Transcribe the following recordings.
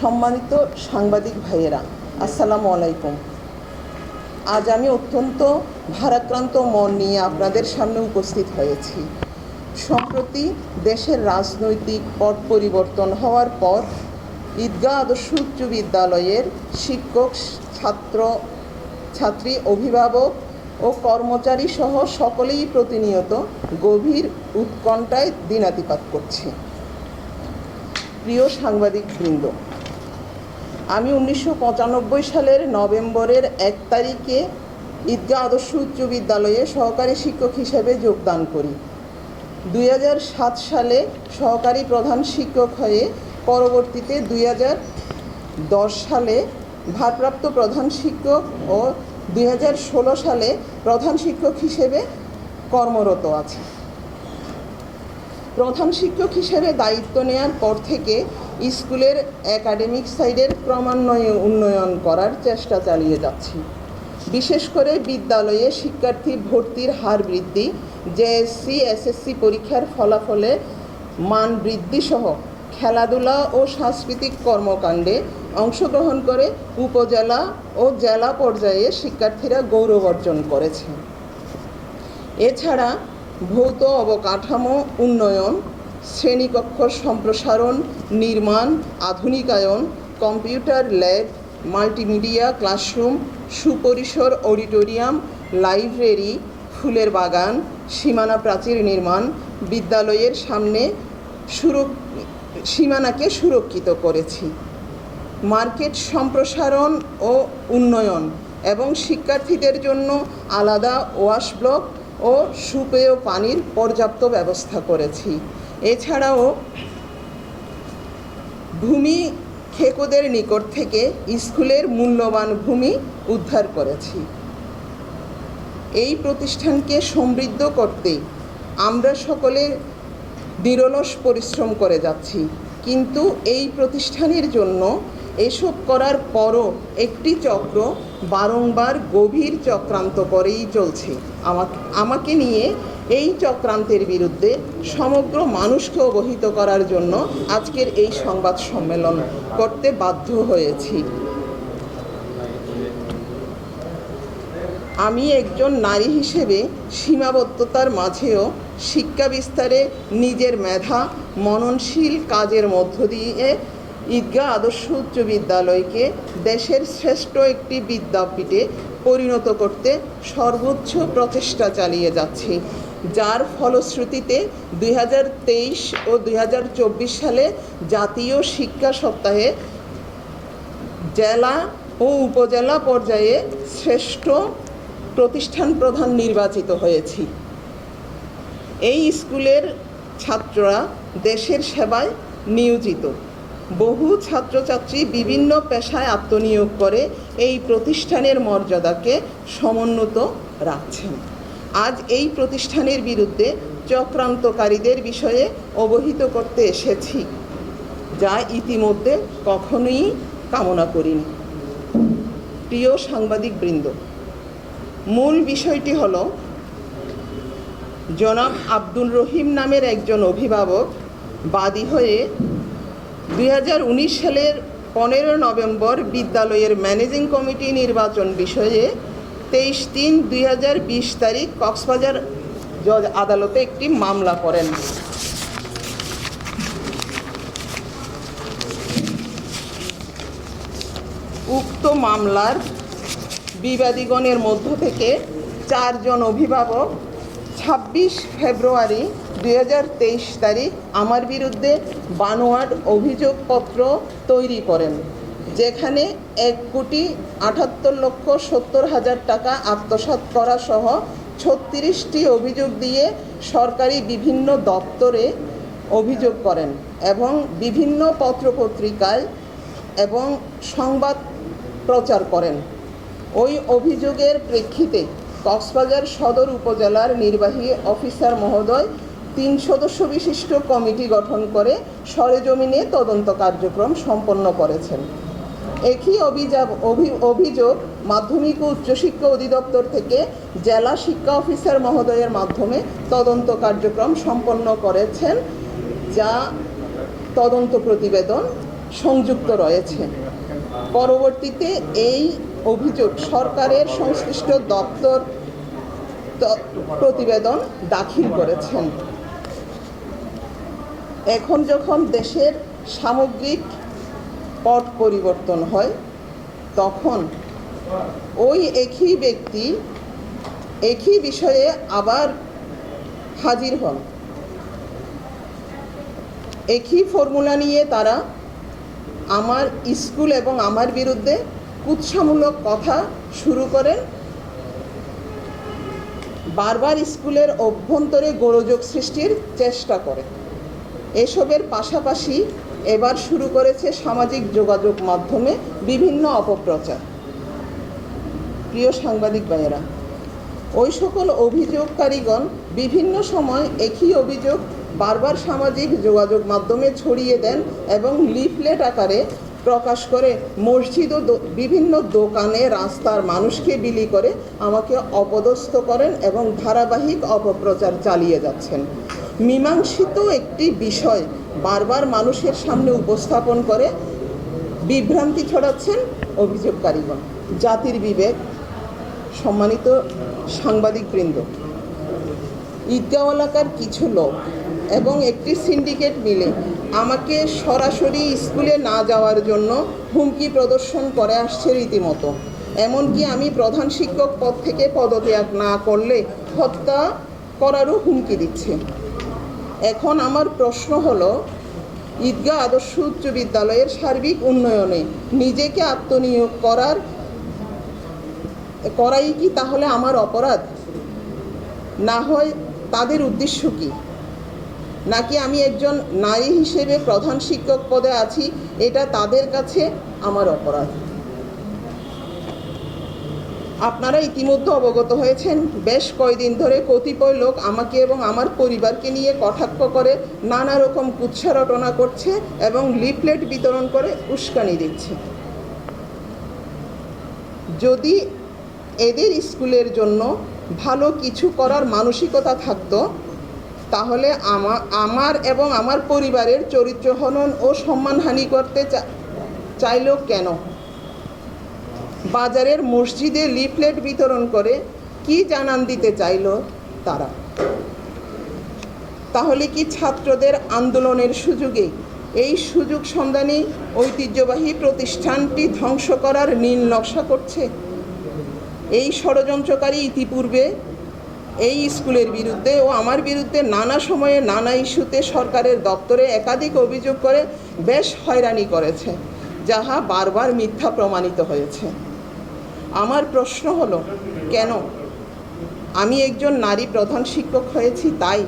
সম্মানিত সাংবাদিক ভাইয়েরা, আসসালামু আলাইকুম। আজ আমি অত্যন্ত ভারাক্রান্ত মন নিয়ে আপনাদের সামনে উপস্থিত হয়েছি। সম্প্রতি দেশের রাজনৈতিক পট পরিবর্তন হওয়ার পর ঈদগাহ আদর্শ উচ্চ বিদ্যালয়ের শিক্ষক, ছাত্র, ছাত্রী, অভিভাবক ও কর্মচারী সহ সকলেই প্রতিনিয়ত গভীর উৎকণ্ঠায় দিনাতিপাত করছে। প্রিয় সাংবাদিক বৃন্দ আমি উনিশশো পঁচানব্বই সালের নভেম্বরের এক তারিখে ঈদগাহ আদর্শ উচ্চ বিদ্যালয়ে সহকারী শিক্ষক হিসেবে যোগদান করি। দুই সালে সহকারী প্রধান শিক্ষক হয়ে পরবর্তীতে দুই সালে ভারপ্রাপ্ত প্রধান শিক্ষক ও দুই হাজার ষোলো সালে প্রধান শিক্ষক হিসেবে কর্মরত আছি। প্রধান শিক্ষক হিসেবে দায়িত্ব নেওয়ার পর থেকে স্কুলের একাডেমিক সাইডের ক্রমান্বয়ে উন্নয়ন করার চেষ্টা চালিয়ে যাচ্ছি। বিশেষ করে বিদ্যালয়ে শিক্ষার্থী ভর্তির হার বৃদ্ধি জেএসসি এসএসসি পরীক্ষার ফলাফলে মান বৃদ্ধি সহ খেলাধুলা ও সাংস্কৃতিক কর্মকাণ্ডে অংশগ্রহণ করে উপজেলা ও জেলা পর্যায়ে শিক্ষার্থীরা গৌরব অর্জন করেছে। এছাড়া ভৌত অবকাঠামো উন্নয়ন শ্রেণীকক্ষ সম্প্রসারণ, নির্মাণ, আধুনিকায়ন, কম্পিউটার ল্যাব, মাল্টিমিডিয়া ক্লাসরুম, সুপরিসর অডিটোরিয়াম, লাইব্রেরি, ফুলের বাগান, সীমানা প্রাচীর নির্মাণ, বিদ্যালয়ের সামনে সুরক, সীমানাকে সুরক্ষিত করেছি। মার্কেট সম্প্রসারণ ও উন্নয়ন এবং শিক্ষার্থীদের জন্য আলাদা ওয়াশ ব্লক ও সুপেয় পানির পর্যাপ্ত ব্যবস্থা করেছি। এছাড়াও ভূমি খেকোদের নিকট থেকে স্কুলের মূল্যবান ভূমি উদ্ধার করেছি। এই প্রতিষ্ঠানকে সমৃদ্ধ করতে আমরা সকলে নিরলস পরিশ্রম করে যাচ্ছি। কিন্তু এই প্রতিষ্ঠানের জন্য এসব করার পরও একটি চক্র বারংবার গভীর চক্রান্ত করেই চলছে। আমাকে নিয়ে এই চক্রান্তের বিরুদ্ধে সমগ্র মানুষকে অবহিত করার জন্য আজকের এই সংবাদ সম্মেলন করতে বাধ্য হয়েছি। আমি একজন নারী হিসেবে সীমাবদ্ধতার মাঝেও শিক্ষা বিস্তারে নিজের মেধা, মননশীল কাজের মধ্য দিয়ে ঈদগাহ আদর্শ উচ্চ বিদ্যালয়কে দেশের শ্রেষ্ঠ একটি বিদ্যাপীঠে পরিণত করতে সর্বোচ্চ প্রচেষ্টা চালিয়ে যাচ্ছি। যার ফলশ্রুতিতে দুই হাজার তেইশ ও দুই হাজার চব্বিশ সালে জাতীয় শিক্ষা সপ্তাহে জেলা ও উপজেলা পর্যায়ে শ্রেষ্ঠ প্রতিষ্ঠান প্রধান নির্বাচিত হয়েছি। এই স্কুলের ছাত্ররা দেশের সেবায় নিয়োজিত। বহু ছাত্রছাত্রী বিভিন্ন পেশায় আত্মনিয়োগ করে এই প্রতিষ্ঠানের মর্যাদাকে সমুন্নত রাখছেন। আজ এই প্রতিষ্ঠানের বিরুদ্ধে চক্রান্তকারীদের বিষয়ে অবহিত করতে এসেছি, যা ইতিমধ্যে কখনোই কামনা করিনি। প্রিয় সাংবাদিক বৃন্দ মূল বিষয়টি হল, জনাব আব্দুল রহিম নামের একজন অভিভাবক বাদী হয়ে দু হাজার উনিশ সালের পনেরো নভেম্বর বিদ্যালয়ের ম্যানেজিং কমিটি নির্বাচন বিষয়ে তেইশ তিন দুই তারিখ কক্সবাজার জজ আদালতে একটি মামলা করেন। উক্ত মামলার বিবাদীগণের মধ্য থেকে চারজন অভিভাবক ছাব্বিশ ফেব্রুয়ারি দুই হাজার তেইশ তারিখ আমার বিরুদ্ধে বানোয়াট অভিযোগপত্র তৈরি করেন। যেখানে এক কোটি আটাত্তর লক্ষ সত্তর হাজার টাকা আত্মসাৎ করা সহ ছত্রিশটি অভিযোগ দিয়ে সরকারি বিভিন্ন দপ্তরে অভিযোগ করেন এবং বিভিন্ন পত্রপত্রিকায় এবং সংবাদ প্রচার করেন। ওই অভিযোগের প্রেক্ষিতে কক্সবাজার সদর উপজেলার নির্বাহী অফিসার মহোদয় তিন সদস্য বিশিষ্ট কমিটি গঠন করে সরেজমিনে তদন্ত কার্যক্রম সম্পন্ন করেছেন। একই অভিযোগ অভিযোগ মাধ্যমিক ও উচ্চশিক্ষা অধিদপ্তর থেকে জেলা শিক্ষা অফিসার মহোদয়ের মাধ্যমে তদন্ত কার্যক্রম সম্পন্ন করেছেন, যা তদন্ত প্রতিবেদন সংযুক্ত রয়েছে। পরবর্তীতে এই অভিযোগ সরকারের সংশ্লিষ্ট দপ্তর প্রতিবেদন দাখিল করেছেন। এখন যখন দেশের সামগ্রিক পট পরিবর্তন হয়, তখন ওই একই ব্যক্তি একই বিষয়ে আবার হাজির হন। একই ফর্মুলা নিয়ে তারা আমার স্কুল এবং আমার বিরুদ্ধে কুৎসামূলক কথা শুরু করেন। বারবার স্কুলের অভ্যন্তরে গোলযোগ সৃষ্টির চেষ্টা করে। এসবের পাশাপাশি এবার শুরু করেছে সামাজিক যোগাযোগ মাধ্যমে বিভিন্ন অপপ্রচার। প্রিয় সাংবাদিক ভাইয়েরা, ওই সকল অভিযোগকারীগণ বিভিন্ন সময় একই অভিযোগ বারবার সামাজিক যোগাযোগ মাধ্যমে ছড়িয়ে দেন এবং লিফলেট আকারে প্রকাশ করে মসজিদ ও বিভিন্ন দোকানে রাস্তার মানুষকে বিলি করে আমাকে অপদস্থ করেন এবং ধারাবাহিক অপপ্রচার চালিয়ে যাচ্ছেন। মীমাংসিত একটি বিষয় বারবার মানুষের সামনে উপস্থাপন করে বিভ্রান্তি ছড়াচ্ছেন অভিযোগকারীগণ। জাতির বিবেক, সম্মানিত সাংবাদিকবৃন্দ ঈদগাঁও এলাকার কিছু লোক এবং একটি সিন্ডিকেট মিলে আমাকে সরাসরি স্কুলে না যাওয়ার জন্য হুমকি প্রদর্শন করে আসছে রীতিমতো। এমনকি আমি প্রধান শিক্ষক পদ থেকে পদত্যাগ না করলে হত্যা করারও হুমকি দিচ্ছে। এখন আমার প্রশ্ন হলো, ঈদগাহ আদর্শ উচ্চ বিদ্যালয়ের সার্বিক উন্নয়নে নিজেকে আত্মনিয়োগ করার, করাই কি তাহলে আমার অপরাধ? না হয় তাদের উদ্দেশ্য কি? নাকি আমি একজন নারী হিসেবে প্রধান শিক্ষক পদে আছি, এটা তাদের কাছে আমার অপরাধ? আপনারা ইতিমধ্যে অবগত হয়েছেন, বেশ কয়দিন ধরে কতিপয় লোক আমাকে এবং আমার পরিবারকে নিয়ে কটাক্ষ করে, নানা রকম কুৎসা রটনা করছে এবং লিফলেট বিতরণ করে উস্কানি দিচ্ছে। যদি এদের স্কুলের জন্য ভালো কিছু করার মানসিকতা থাকতো, তাহলে আমার এবং আমার পরিবারের চরিত্র হনন ও সম্মানহানি করতে চা- চাইলেও কেন? বাজারের মসজিদে লিফলেট বিতরণ করে কি জানান দিতে চাইলো তারা? তাহলে কি ছাত্রদের আন্দোলনের সুযোগে এই সুযোগ সন্ধানী ঐতিহ্যবাহী প্রতিষ্ঠানটি ধ্বংস করার নীল নকশা করছে? এই ষড়যন্ত্রকারী ইতিপূর্বে এই স্কুলের বিরুদ্ধে ও আমার বিরুদ্ধে নানা সময়ে নানা ইস্যুতে সরকারের দপ্তরে একাধিক অভিযোগ করে বেশ হয়রানি করেছে, যাহা বারবার মিথ্যা প্রমাণিত হয়েছে। আমার প্রশ্ন হলো, কেন? আমি একজন নারী প্রধান শিক্ষক হয়েছি, তাই?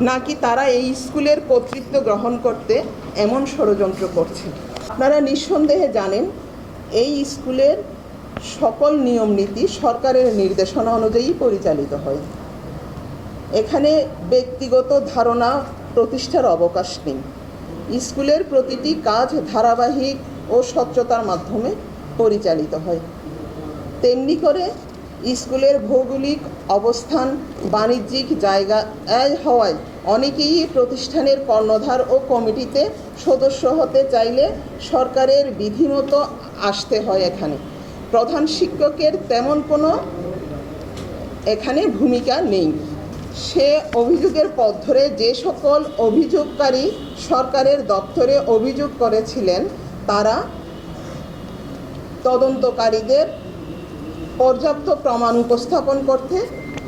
নাকি তারা এই স্কুলের কর্তৃত্ব গ্রহণ করতে এমন ষড়যন্ত্র করছে? আপনারা নিঃসন্দেহে জানেন, এই স্কুলের সকল নিয়ম নীতি সরকারের নির্দেশনা অনুযায়ী পরিচালিত হয়। এখানে ব্যক্তিগত ধারণা প্রতিষ্ঠার অবকাশ নেই। স্কুলের প্রতিটি কাজ ধারাবাহিক ও স্বচ্ছতার মাধ্যমে পরিচালিত হয়। তেমনি করে স্কুলের ভৌগোলিক অবস্থান, বাণিজ্যিক জায়গা হওয়ায় অনেকেই প্রতিষ্ঠানের কর্ণধার ও কমিটিতে সদস্য হতে চাইলে সরকারের বিধিমতো আসতে হয় এখানে। প্রধান শিক্ষকের তেমন কোনো এখানে ভূমিকা নেই। সে অভিযোগের পথ ধরে যে সকল অভিযোগকারী সরকারের দপ্তরে অভিযোগ করেছিলেন, তারা তদন্তকারীদের পর্যাপ্ত প্রমাণ উপস্থাপন করতে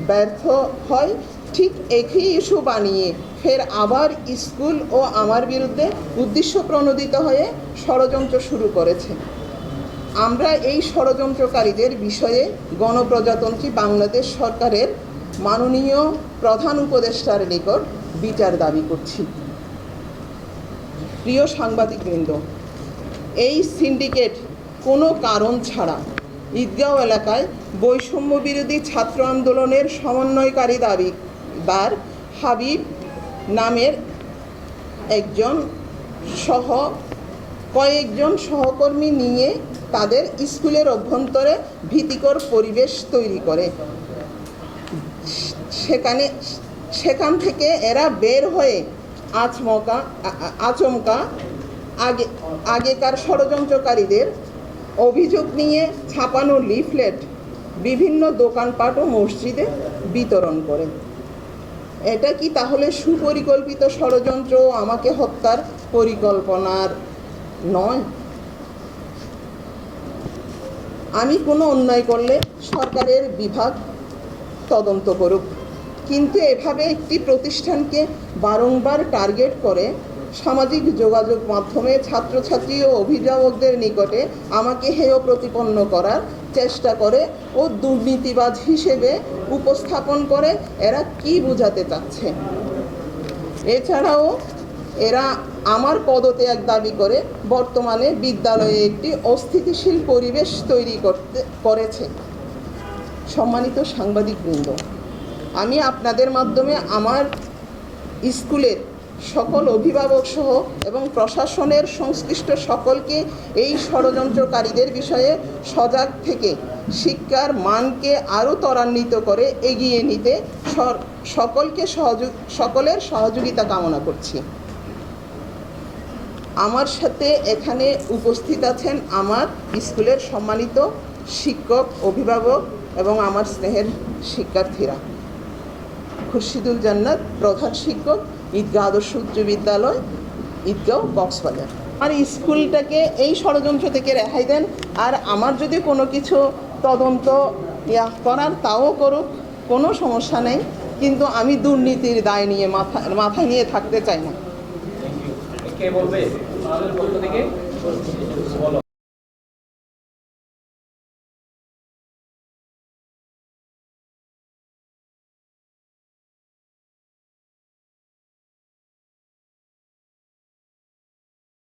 ব্যর্থ হয়। ঠিক একই ইস্যু বানিয়ে ফের আবার স্কুল ও আমার বিরুদ্ধে উদ্দেশ্য প্রণোদিত হয়ে ষড়যন্ত্র শুরু করেছে। আমরা এই ষড়যন্ত্রকারীদের বিষয়ে গণপ্রজাতন্ত্রী বাংলাদেশ সরকারের মাননীয় প্রধান উপদেষ্টার নিকট বিচার দাবি করছি। প্রিয় সাংবাদিকবৃন্দ, এই সিন্ডিকেট কোনো কারণ ছাড়া ঈদগাঁও এলাকায় বৈষম্য বিরোধী ছাত্র আন্দোলনের সমন্বয়কারী দাবিদার হাবিব নামের একজন সহ কয়েকজন সহকর্মী নিয়ে তাদের স্কুলের অভ্যন্তরে ভীতিকর পরিবেশ তৈরি করে। সেখানে, সেখান থেকে এরা বের হয়ে আচমকা আচমকা আগে, আগেকার ষড়যন্ত্রকারীদের অভিযোগ নিয়ে ছাপানো লিফলেট বিভিন্ন দোকানপাট ও মসজিদে বিতরণ করেন এটা কি তাহলে সুপরিকল্পিত ষড়যন্ত্র আমাকে হত্যার পরিকল্পনার নয়? আমি কোনো অন্যায় করলে সরকারের বিভাগ তদন্ত করুক। কিন্তু এভাবে একটি প্রতিষ্ঠানকে বারংবার টার্গেট করে সামাজিক যোগাযোগ মাধ্যমে ছাত্রছাত্রী ও অভিভাবকদের নিকটে আমাকে হেয় প্রতিপন্ন করার চেষ্টা করে ও দুর্নীতিবাজ হিসেবে উপস্থাপন করে এরা কি বোঝাতে চাচ্ছে? এছাড়াও এরা আমার পদত্যাগ দাবি করে বর্তমানে বিদ্যালয়ে একটি অস্থিতিশীল পরিবেশ তৈরি করতে, করেছে। সম্মানিত সাংবাদিকবৃন্দ, আমি আপনাদের মাধ্যমে আমার স্কুলের সকল অভিভাবক সহ এবং প্রশাসনের সংশ্লিষ্ট সকলকে এই ষড়যন্ত্রকারীদের বিষয়ে সজাগ থেকে শিক্ষার মানকে আরও ত্বরান্বিত করে এগিয়ে নিতে সকলকে সহযোগ সকলের সহযোগিতা কামনা করছি। আমার সাথে এখানে উপস্থিত আছেন আমার স্কুলের সম্মানিত শিক্ষক, অভিভাবক এবং আমার স্নেহের শিক্ষার্থীরা। খুরশিদুল জান্নাত প্রধান শিক্ষক ঈদগাহ আদর্শ উচ্চ বিদ্যালয়, ঈদগাঁও কক্সবাজার। আর স্কুলটাকে, এই ষড়যন্ত্র থেকে রেহাই দেন। আর আমার যদি কোনো কিছু তদন্ত ইয়া করার, তাও করুক, কোনো সমস্যা নেই। কিন্তু আমি দুর্নীতির দায় নিয়ে মাথা মাথায় নিয়ে থাকতে চাই না। কে বলবে?